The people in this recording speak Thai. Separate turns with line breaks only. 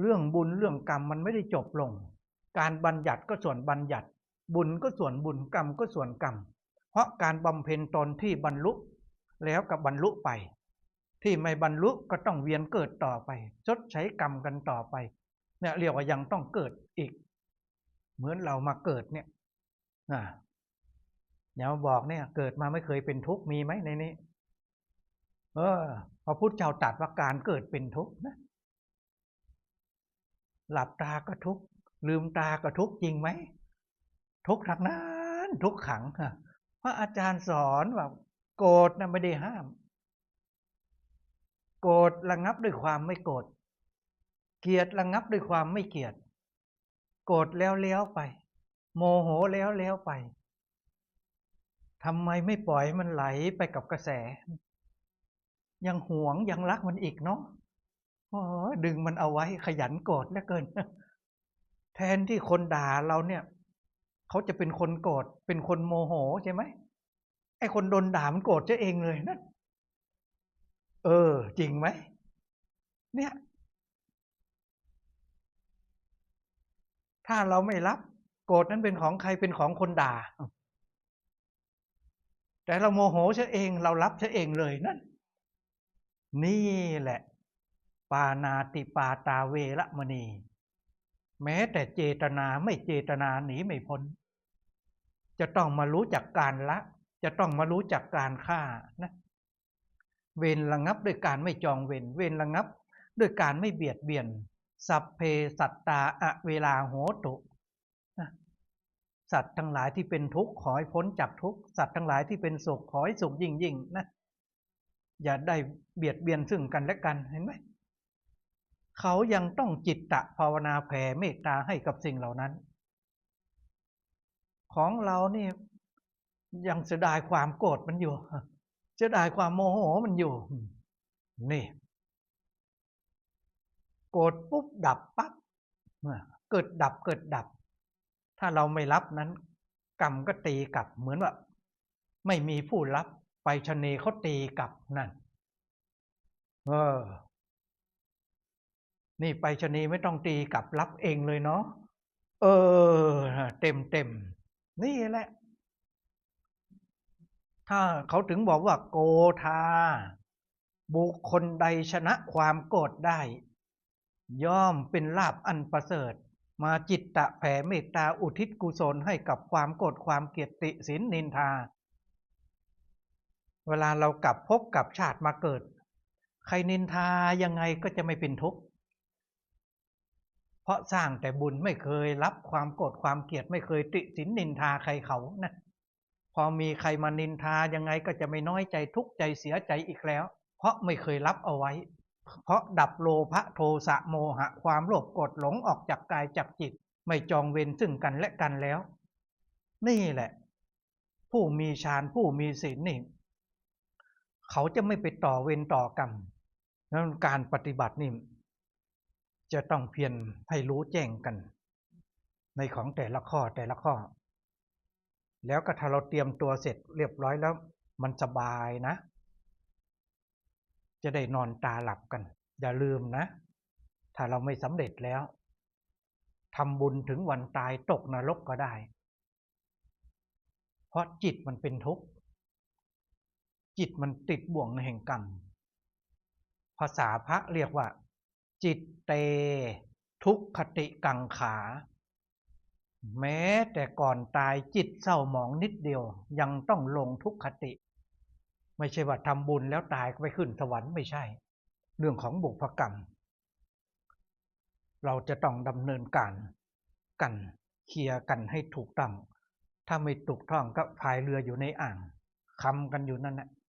เรื่องบุญเรื่องกรรมมันไม่ได้จบลง การบัญญัติก็ส่วนบัญญัติ บุญก็ส่วนบุญกรรมก็ส่วนกรรม เพราะการบำเพ็ญตนที่บรรลุ แล้วกับบรรลุไป ที่ไม่บรรลุก็ต้องเวียนเกิดต่อไป ชดใช้กรรมกันต่อไปเนี่ยเรียกว่ายังต้องเกิดอีก เหมือนเรามาเกิดเนี่ยอ่าอย่ามาบอกเนี่ย เกิดมาไม่เคยเป็นทุกข์มีไหมในนี้ เออพระพุทธเจ้าตรัสว่าการเกิดเป็นทุกข์นะ หลับตาก็ทุกลืมตาก็ทุกจริงไหมทุกทักนั้นทุกขังค่ะพราะอาจารย์สอนว่าโกรธนะไม่ได้ห้าม โกรธระงับด้วยความไม่โกรธเกลียดระงับด้วยความไม่เกลียด โกรธแล้วเลี้ยวไป โมโหแล้วเลี้ยวไปทำไมไม่ปล่อยมันไหลไปกับกระแส ยังหวงยังรักมันอีกเนาะ ดึงมันเอาไว้ขยันโกรธเหลือเกิน แทนที่คนด่าเราเนี่ย เขาจะเป็นคนโกรธเป็นคนโมโหใช่ไหมไอ้คนโดนด่ามันโกรธจะเองเลยนะเออ จริงไหมเนี่ย ถ้าเราไม่รับ โกรธนั้นเป็นของใครเป็นของคนด่า แต่เราโมโหเฉเอง เรารับเฉเองเลยนั่นนี่แหละ ปานาติปาตาเวละมณี แม้แต่เจตนาไม่เจตนาหนีไม่พ้น จะต้องมารู้จักการละ จะต้องมารู้จักการฆ่านะเวรระงับด้วยการไม่จองเวรเวรระงับด้วยการไม่เบียดเบียน สัพเพสัตตาอะเวลาโหตุสัตว์ทั้งหลายที่เป็นทุกข์ขอให้พ้นจากทุกข์สัตว์ทั้งหลายที่เป็นสุขขอให้สุขยิ่งยิ่งนะอย่าได้เบียดเบียนซึ่งกันและกันเห็นไหม เขายังต้องจิตตะภาวนาแผ่เมตตาให้กับสิ่งเหล่านั้น ของเรานี่ยังเสียดายความโกรธมันอยู่เสียดายความโมโหมันอยู่ นี่โกรธปุ๊บดับปั๊บเกิดดับเกิดดับ ถ้าเราไม่รับนั้น กรรมก็ตีกลับเหมือนว่า ไม่มีผู้รับไปชนีเขาตีกลับนั่น เออ นี่ไปชนีไม่ต้องตีกลับรับเองเลยเนาะเออ เต็มเต็มนี่แหละ ถ้าเขาถึงบอกว่าโกธา บุคคลใดชนะความโกรธได้ ย่อมเป็นลาบอันประเสริฐ มาจิตตะแผ่เมตตาอุทิศกุศลให้กับความโกรธความเกียรติศินนินทา เวลาเรากลับพบกับชาติมาเกิด ใครนินทายังไงก็จะไม่เป็นทุกข์ เพราะสร้างแต่บุญไม่เคยรับความโกรธความเกลียดไม่เคยติสินนินทาใครเขานะพอมีใครมานินทายังไงก็จะไม่น้อยใจทุกข์ใจเสียใจอีกแล้ว เพราะไม่เคยรับเอาไว้ เพราะดับโลภะโทสะโมหะ ความโลภโกรธหลงออกจากกายจากจิต ไม่จองเวรซึ่งกันและกันแล้ว นี่แหละ ผู้มีฌานผู้มีศีลนี่เขาจะไม่ไปต่อเวรต่อกรรมนั้นการปฏิบัตินี่ จะต้องเพียรให้รู้แจ้งกัน ในของแต่ละข้อแต่ละข้อ แล้วก็ถ้าเราเตรียมตัวเสร็จเรียบร้อยแล้ว มันสบายนะ จะได้นอนตาหลับกัน อย่าลืมนะ ถ้าเราไม่สำเร็จแล้วทำบุญถึงวันตายตกนรกก็ได้ เพราะจิตมันเป็นทุกข์ จิตมันติดบ่วงในแห่งกรรม ภาษาพระเรียกว่า จิตเต ทุกขติกังขา แม้แต่ก่อนตายจิตเศร้าหมองนิดเดียว ยังต้องลงทุกขติ ไม่ใช่ว่าทำบุญแล้วตายก็ไปขึ้นสวรรค์ไม่ใช่ เรื่องของบุพกรรม เราจะต้องดำเนินการกันเคลียร์กันให้ถูกต้อง ถ้าไม่ถูกต้องก็พายเรืออยู่ในอ่างคำกันอยู่นั่นแหละ